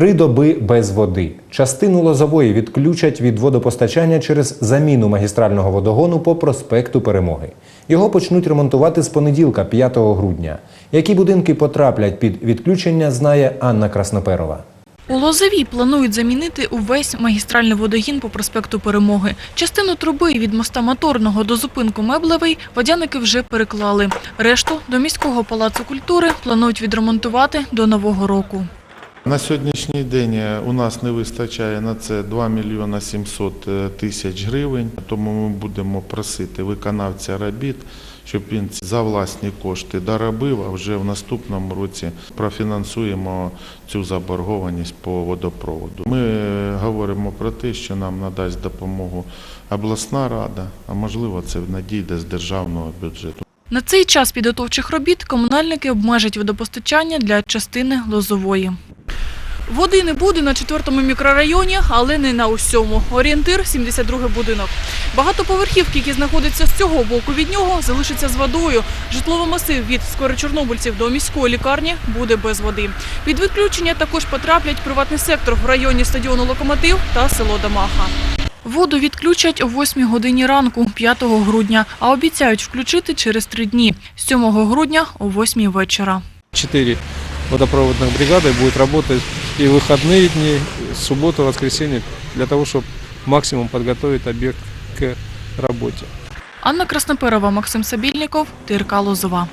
Три доби без води. Частину лозової відключать від водопостачання через заміну магістрального водогону по проспекту Перемоги. Його почнуть ремонтувати з понеділка, 5 грудня. Які будинки потраплять під відключення, знає Анна Красноперова. У Лозовій планують замінити увесь магістральний водогін по проспекту Перемоги. Частину труби від моста Моторного до зупинку Меблевий водяники вже переклали. Решту до міського палацу культури планують відремонтувати до нового року. На сьогоднішній день е, у нас не вистачає на це 2 мільйона 700 тисяч гривень, тому ми будемо просити виконавця робіт, щоб він за власні кошти доробив, а вже в наступному році профінансуємо цю заборгованість по водопроводу. Ми е, говоримо про те, що нам надасть допомогу обласна рада, а можливо це надійде з державного бюджету. На цей час підготовчих робіт комунальники обмежать водопостачання для частини Лозової. Води не буде на четвертому мікрорайоні, але не на усьому. Орієнтир – 72 будинок. Багатоповерхівки, які знаходяться з цього боку від нього, залишаться з водою. Житловий масив від Скоричорнобильців до міської лікарні буде без води. Під відключення також потраплять приватний сектор в районі стадіону «Локомотив» та село Дамаха. Воду відключать о 8 годині ранку 5 грудня, а обіцяють включити через три дні – 7 грудня о 8 вечора. Четыре водопроводных бригады будет работать и в выходные дни, и субботу, воскресенье, для того, чтобы максимум подготовить объект к работе. Анна Красноперова, Максим Сабільников, ТРК Лозова.